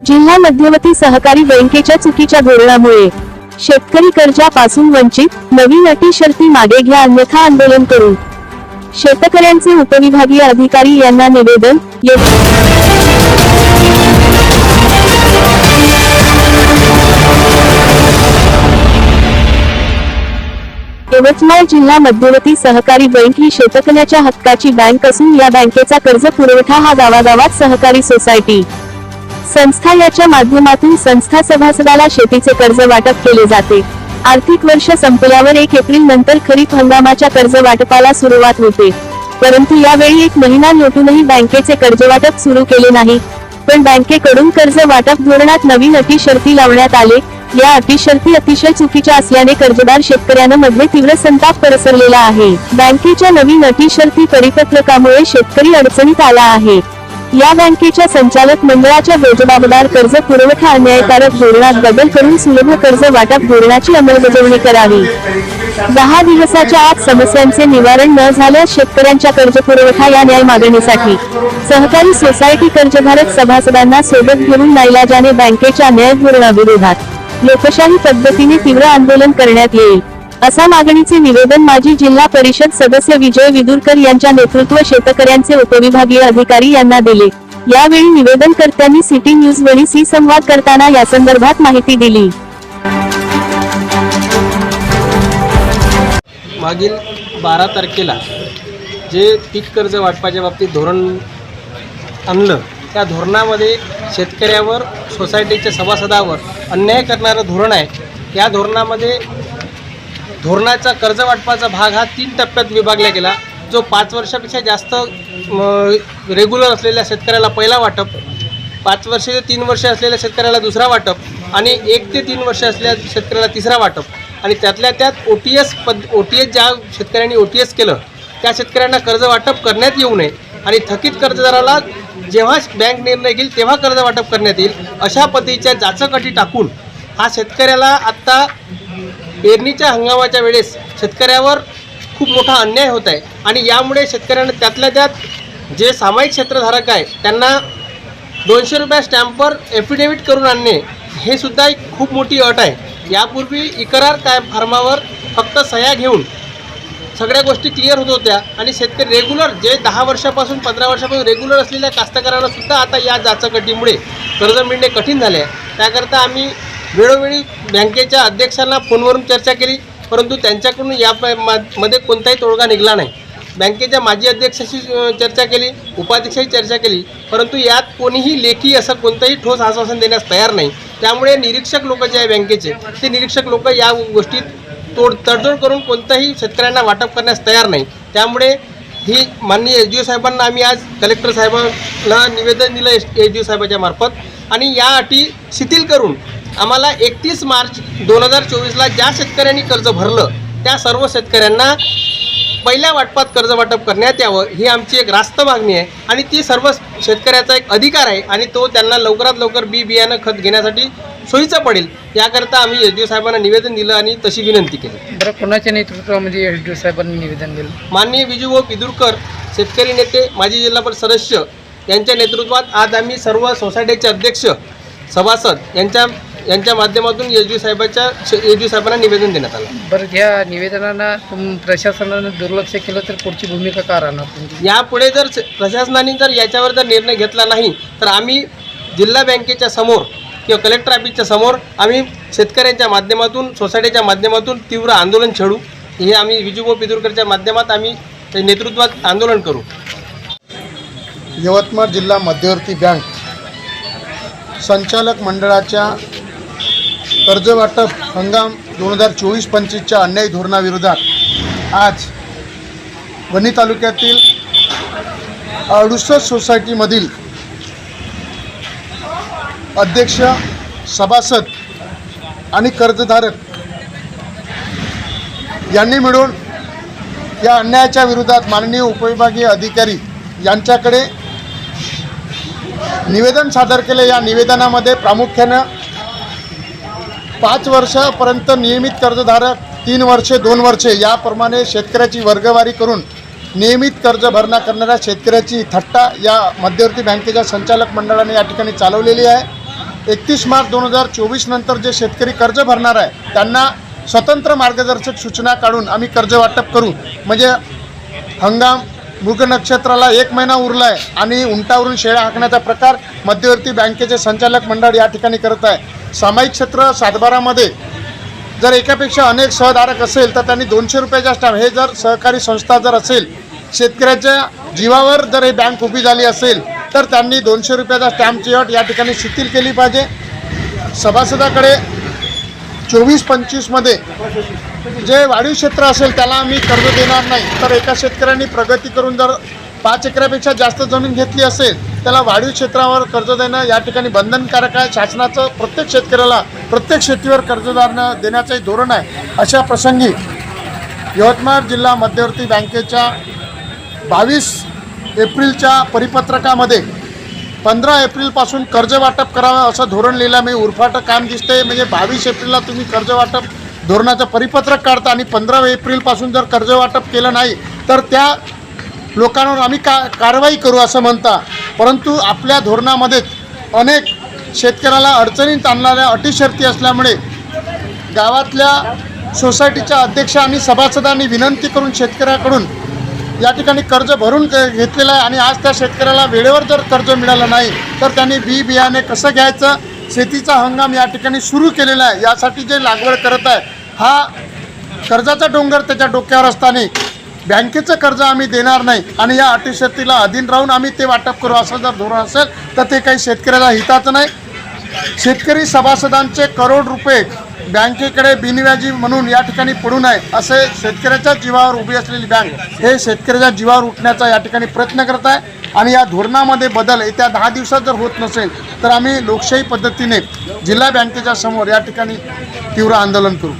जिल्हा मध्यवर्ती सहकारी बँकेच्या चुकीच्या धोरणामुळे शेतकरी कर्जापासून वंचित नवीन अटी शर्ती मागे घ्या अन्यथा आंदोलन करू. शेतकऱ्यांचे उपविभागीय अधिकारी यांना निवेदन यवतमाळ जिल्हा मध्यवर्ती सहकारी बँक ही शेतकऱ्याच्या हक्काची बँक असून या बँकेचा कर्ज पुरवठा हा गावागावात सहकारी सोसायटी संस्था याच्या माध्यमातून संस्था सभासदाला शेतीचे कर्ज वाटप केले जाते. आर्थिक वर्ष संपल्यावर एक एप्रिल नंतर खरीप हंगामाच्या कर्ज वाटपाला सुरुवात होते. परंतु यावेळी एक महिना लोटूनही बँकेचे कर्ज वाटप सुरू केले नाही. पण बँकेकडून कर्ज वाटप धोरणात नवीन अटी शर्ती लावण्यात आले. या अटी शर्ती अतिशय चुकीच्या असल्याने कर्जदार शेतकऱ्यांमध्ये तीव्र संताप पसरलेला आहे. बँकेच्या नवीन अटी शर्ती परिपत्रकामुळे शेतकरी अडचणीत आला आहे. या बँकेच्या संचालक मंडळाच्या बेजबाबदार कर्ज पुरवठा अन्यायकारक धोरणात बदल करून सुलभ कर्ज वाटप धोरणाची अंमलबजावणी करावी. दहा दिवसाच्या आत समस्यांचे निवारण न झाल्यास शेतकऱ्यांच्या कर्ज पुरवठा या न्याय मागणीसाठी सहकारी सोसायटी कर्जधारक सभासदांना सोबत घेऊन नाईलाजाने बँकेच्या न्याय धोरणाविरोधात लोकशाही पद्धतीने तीव्र आंदोलन करण्यात येईल. असा मागणीचे निवेदन माजी जिल्हा परिषद सदस्य विजय विदुरकर यांच्या नेतृत्व शेतकऱ्यांचे उपविभागीय अधिकारी यांना दिले. यावेळी निवेदनकर्त्यांनी सिटी न्यूज वणी संवाद करताना यासंदर्भात माहिती दिली. मागील बारा तारखेला जे पीक कर्ज वाटपाच्या बाबतीत धोरण आणलं त्या धोरणामध्ये शेतकऱ्यावर सोसायटीच्या सभासदावर अन्याय करणारं धोरण आहे. या धोरणामध्ये धोरणाचा कर्ज वाटपाचा भाग हा तीन टप्प्यात विभागला गेला. जो पाच वर्षापेक्षा जास्त रेग्युलर असलेल्या शेतकऱ्याला पहिला वाटप पाच वर्ष ते तीन वर्ष असलेल्या शेतकऱ्याला दुसरा वाटप आणि एक ते तीन वर्ष असलेल्या शेतकऱ्याला तिसरा वाटप. आणि त्यातल्या त्यात ओ टी एस पद ओ टी एस ज्या शेतकऱ्यांनी ओ टी एस केलं त्या शेतकऱ्यांना कर्ज वाटप करण्यात येऊ नये आणि थकीत कर्जदाराला जेव्हा बँक निर्णय घेईल तेव्हा कर्ज वाटप करण्यात येईल अशा पद्धतीच्या जाचक अटी टाकून हा शेतकऱ्याला आत्ता पेरणीच्या हंगामाच्या वेळेस शेतकऱ्यावर खूप मोठा अन्याय होत आहे. आणि यामुळे शेतकऱ्यांना त्यातल्या त्यात जे सामायिक क्षेत्रधारक आहे त्यांना दोनशे रुपया स्टॅम्पवर एफिडेव्हिट करून आणणे हे सुद्धा एक खूप मोठी अट आहे. यापूर्वी इकरार काय फार्मावर फक्त सह्या घेऊन सगळ्या गोष्टी क्लिअर होत होत्या. आणि शेतकरी रेग्युलर जे दहा वर्षापासून पंधरा वर्षापासून रेग्युलर असलेल्या कास्तकारांना सुद्धा आता या जाचकटीमुळे कर्ज मिळणे कठीण झाले आहे. त्याकरता आम्ही वेळोवेळी बँकेच्या अध्यक्षांना फोनवरून चर्चा केली परंतु त्यांच्याकडून या मध्ये कोणताही तोडगा निघाला नाही. बँकेच्या माजी अध्यक्षाशी चर्चा केली उपाध्यक्षाशी चर्चा केली परंतु यात कोणीही लेखी असं कोणतंही ठोस आश्वासन देण्यास तयार नाही. त्यामुळे निरीक्षक लोक जे आहे बँकेचे ते निरीक्षक लोक या गोष्टीत तोड तडजोड करून कोणत्याही शेतकऱ्यांना वाटप करण्यास तयार नाही. त्यामुळे ही माननीय एस डी ओ साहेबांना आम्ही आज कलेक्टर साहेबांना निवेदन दिलं एस एस डी ओ साहेबाच्या मार्फत. आणि या अटी शिथिल करून आम्हाला एकतीस मार्च दोन हजार चोवीसला ज्या शेतकऱ्यांनी कर्ज भरलं त्या सर्व शेतकऱ्यांना पहिल्या वाटपात कर्ज वाटप करण्यात यावं ही आमची एक रास्त मागणी आहे. आणि ती सर्व शेतकऱ्याचा एक अधिकार आहे आणि तो त्यांना लवकरात लवकर बी बियाणं खत घेण्यासाठी सोयीचं पडेल. याकरता आम्ही एस डी ओ साहेबांना निवेदन दिलं आणि तशी विनंती केली. बरं कोणाच्या नेतृत्वामध्ये एस डी ओ साहेबांनी निवेदन दिलं? माननीय विजू व पिदुरकर शेतकरी नेते माजी जिल्हा परिषद सदस्य यांच्या नेतृत्वात आज आम्ही सर्व सोसायटीचे अध्यक्ष सभासद यांच्या यांच्या माध्यमातून एस डी साहेबाच्या एस डी साहेबांना निवेदन देण्यात आलं. बरं ह्या निवेदनांना तुम प्रशासनानं दुर्लक्ष केलं तर पुढची भूमिका का राहणार तुमची? यापुढे जर स- प्रशासनाने जर याच्यावर जर निर्णय घेतला नाही तर आम्ही जिल्हा बँकेच्या समोर किंवा कलेक्टर ऑफिसच्या समोर आम्ही शेतकऱ्यांच्या माध्यमातून सोसायटीच्या माध्यमातून तीव्र आंदोलन छेडू. हे आम्ही विजूभाऊ पिदुरकरच्या माध्यमात आम्ही ते नेतृत्वात आंदोलन करू. यवतमाळ जिल्हा मध्यवर्ती बँक संचालक मंडळाच्या कर्जवाटप हंगाम दोन हजार चोवीस पंचवीसच्या अन्यायी धोरणाविरोधात आज वणी तालुक्यातील अडुसष्ट सोसायटीमधील अध्यक्ष सभासद आणि कर्जधारक यांनी मिळून या अन्यायाच्या विरोधात माननीय उपविभागीय अधिकारी यांच्याकडे निवेदन सादर केले. या निवेदनामध्ये प्रामुख्यानं पाच वर्षापर्यंत नियमित कर्जधारक तीन वर्षे दोन वर्षे याप्रमाणे शेतकऱ्याची वर्गवारी करून नियमित कर्ज भरणा करणाऱ्या शेतकऱ्याची थट्टा या मध्यवर्ती बँकेच्या संचालक मंडळाने या ठिकाणी चालवलेली आहे. एकतीस मार्च दोन हजार चोवीस नंतर जे शेतकरी कर्ज भरणार आहे त्यांना स्वतंत्र मार्गदर्शक सूचना काढून आम्ही कर्ज वाटप करू. म्हणजे हंगाम मृग नक्षत्राला एक महिना उरला आहे आणि उंटावरून शेळ्या हाकण्याचा प्रकार मध्यवर्ती बँकेचे संचालक मंडळ या ठिकाणी करत आहे. सामायिक क्षेत्र सातबारामध्ये जर एकापेक्षा अनेक सहधारक असेल तर त्यांनी दोनशे रुपयाच्या स्टॅम्प. हे जर सहकारी संस्था जर असेल शेतकऱ्याच्या जीवावर जर ही बँक उभी झाली असेल तर त्यांनी दोनशे रुपयाचा स्टॅम्पची अट या ठिकाणी शिथिल केली पाहिजे. सभासदाकडे चोवीस पंचवीसमध्ये जे वाढीव क्षेत्र असेल त्याला आम्ही कर्ज देणार नाही. तर एका शेतकऱ्यांनी प्रगती करून जर पाच एकरापेक्षा जास्त जमीन घेतली असेल त्याला वाढीव क्षेत्रावर कर्ज देणं या ठिकाणी बंधनकारक आहे. शासनाचं प्रत्येक शेतकऱ्याला प्रत्येक शेतीवर कर्जदार देण्याचंही धोरण आहे. अशा प्रसंगी यवतमाळ जिल्हा मध्यवर्ती बँकेच्या बावीस एप्रिलच्या परिपत्रकामध्ये पंधरा एप्रिलपासून कर्ज वाटप करावं असं धोरण लिहिलं मी उरफाटं काम दिसतंय. म्हणजे बावीस एप्रिलला तुम्ही कर्ज वाटप धोरणाचं परिपत्रक काढता आणि पंधरा एप्रिलपासून जर कर्ज वाटप केलं नाही तर त्या लोकांवर आम्ही का कारवाई करू असं म्हणता. परंतु आपल्या धोरणामध्येच अनेक शेतकऱ्याला अडचणीत आणणाऱ्या अटीशर्ती असल्यामुळे गावातल्या सोसायटीच्या अध्यक्ष आणि सभासदांनी विनंती करून शेतकऱ्याकडून या ठिकाणी कर्ज भरून घेतलेलं आहे आणि आज त्या शेतकऱ्याला वेळेवर जर कर्ज मिळालं नाही तर त्यांनी बी बियाणे कसं घ्यायचं शेतीचा हंगाम या ठिकाणी सुरू केलेला आहे यासाठी जे लागवड करत आहे हा कर्जाचा डोंगर त्याच्या डोक्यावर असताना बँकेचं कर्ज आम्ही देणार नाही आणि या अटीशर्तीला अधीन राहून आम्ही ते वाटप करू असं जर धोरण असेल तर ते काही शेतकऱ्याला हिताचं नाही. शेतकरी सभासदांचे करोड रुपये बँकेकडे बिनव्याजी म्हणून या ठिकाणी पडू नये असे शेतकऱ्याच्या जीवावर उभी असलेली बँक हे शेतकऱ्याच्या जीवावर उठण्याचा या ठिकाणी प्रयत्न करत आहे. आणि या धोरणामध्ये बदल येत्या दहा दिवसात जर होत नसेल तर आम्ही लोकशाही पद्धतीने जिल्हा बँकेच्या समोर या ठिकाणी तीव्र आंदोलन करू.